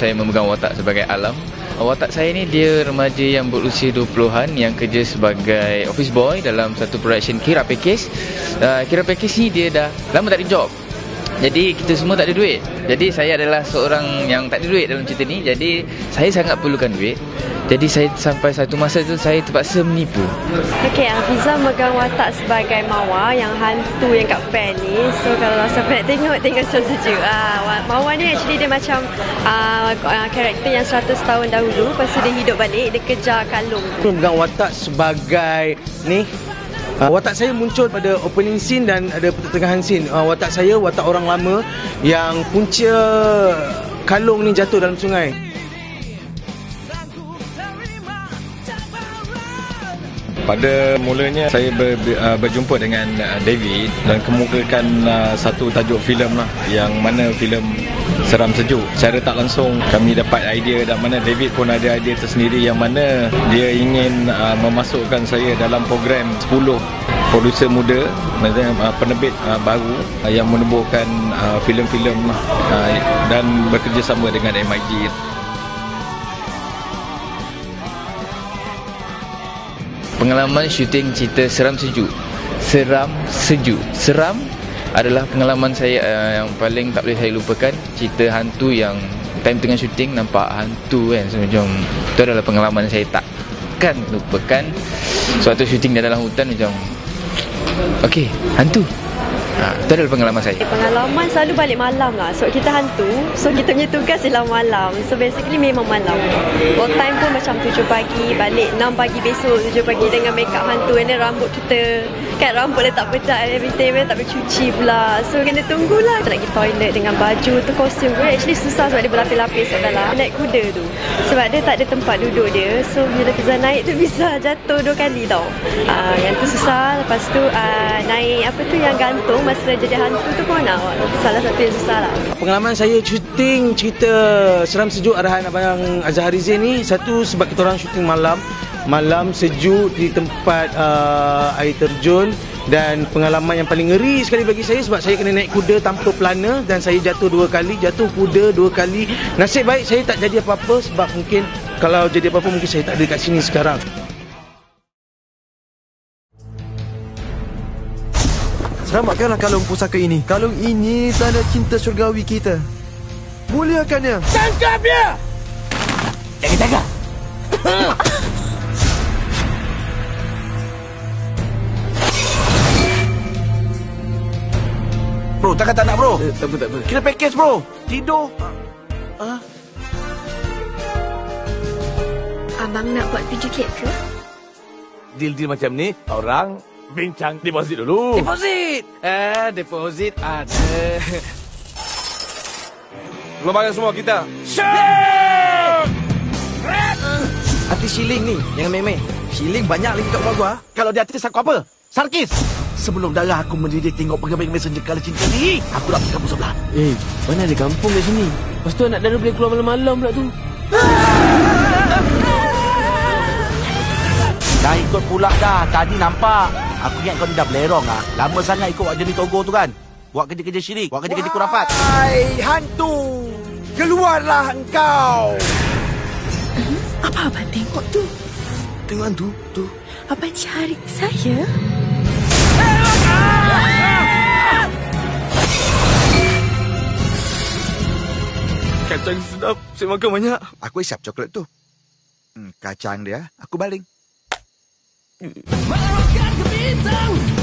saya memegang watak sebagai Alam. Watak saya ni dia remaja yang berusia 20-an yang kerja sebagai office boy dalam satu production Kira Package. Uh, Kira Package ni dia dah lama tak ada job. Jadi kita semua tak ada duit. Jadi saya adalah seorang yang tak ada duit dalam cerita ni. Jadi saya sangat perlukan duit. Jadi saya sampai satu masa tu saya terpaksa menipu. Okey, Hafiza megang watak sebagai Mawa yang hantu yang kat fan ni. So kalau sampai nak tengok, tengok sejuk. Ah, Mawa ni actually dia macam uh, karakter yang 100 tahun dahulu. Lepas tu dia hidup balik, dia kejar kalung. Megang watak sebagai ni Uh, watak saya muncul pada opening scene dan ada pertengahan scene. Uh, watak saya watak orang lama yang punca kalung ni jatuh dalam sungai. Pada mulanya saya ber, uh, berjumpa dengan uh, David dan kemukakan uh, satu tajuk filem lah yang mana filem seram sejuk. Secara tak langsung kami dapat idea dan mana David pun ada idea tersendiri yang mana dia ingin uh, memasukkan saya dalam program 10 produser muda uh, penerbit uh, baru uh, yang menubuhkan uh, filem-filem dan bekerjasama dengan MIG. pengalaman syuting cerita seram sejuk. Seram sejuk. Seram adalah pengalaman saya yang paling tak boleh saya lupakan. Cerita hantu yang time tengah syuting nampak hantu kan. Macam itu adalah pengalaman saya takkan lupakan. Suatu syuting dalam hutan macam Okey, hantu. Ha, itu adalah pengalaman saya. Pengalaman selalu balik malam lah. So kita hantu. So kita punya tugas ialah malam. So basically memang malam. All time pun macam 7 pagi. Balik 6 pagi besok 7 pagi dengan make up hantu. And then rambut kita. Kan rambut letak pedak and everything. Tak boleh cuci pula. So kena tunggulah. Kita nak pergi toilet dengan baju tu kostum pun. Actually susah sebab dia berlapis-lapis kat dalam. Naik kuda tu. Sebab dia tak ada tempat duduk dia. So bila kita naik tu bisa jatuh dua kali tau. Uh, yang tu susah. Lepas tu uh, naik apa tu yang gantung masa jadi hantu tu pun nak salah satu yang susah lah. Pengalaman saya syuting cerita Seram Sejuk arahan Abang Azhar Rizin ni satu sebab kita orang syuting malam malam sejuk di tempat uh, air terjun dan pengalaman yang paling ngeri sekali bagi saya sebab saya kena naik kuda tanpa pelana dan saya jatuh dua kali jatuh kuda dua kali nasib baik saya tak jadi apa-apa sebab mungkin kalau jadi apa-apa mungkin saya tak ada kat sini sekarang Selamatkanlah kalung pusaka ini. Kalung ini tanda cinta syurgawi kita. Muliakannya. Tangkap dia! Jaga-jaga. Bro, takkan tak nak bro? Eh, tak apa, tak apa. Kira package bro. Tidur. Ah. Abang nak buat video cake ke? Deal-deal macam ni, orang bincang deposit dulu. Deposit! Eh, deposit ada. Gelombangkan semua kita. Hati Shiling ni, jangan main-main. Shiling banyak lagi kat rumah gua. Kalau dia artis aku apa? Sarkis. Sebelum darah aku mendidih tengok pengambil messenger kala cinta ni, aku nak pergi kampung sebelah. Eh, mana ada kampung kat sini? Lepas tu anak dara boleh keluar malam-malam pula tu. Dah ikut pula dah. Tadi nampak. Aku ingat kau ni dah belerong ah. Lama sangat ikut buat jenis Togo tu kan. Buat kerja-kerja syirik. Buat kerja-kerja kurafat. Hai hantu. Keluarlah engkau. Apa abang tengok tu? Tengok hantu, tu. Abang cari saya? Kacang sedap. Saya makan banyak. Aku isap coklat tu. Hmm, kacang dia, aku baling. Merahkan ke bintang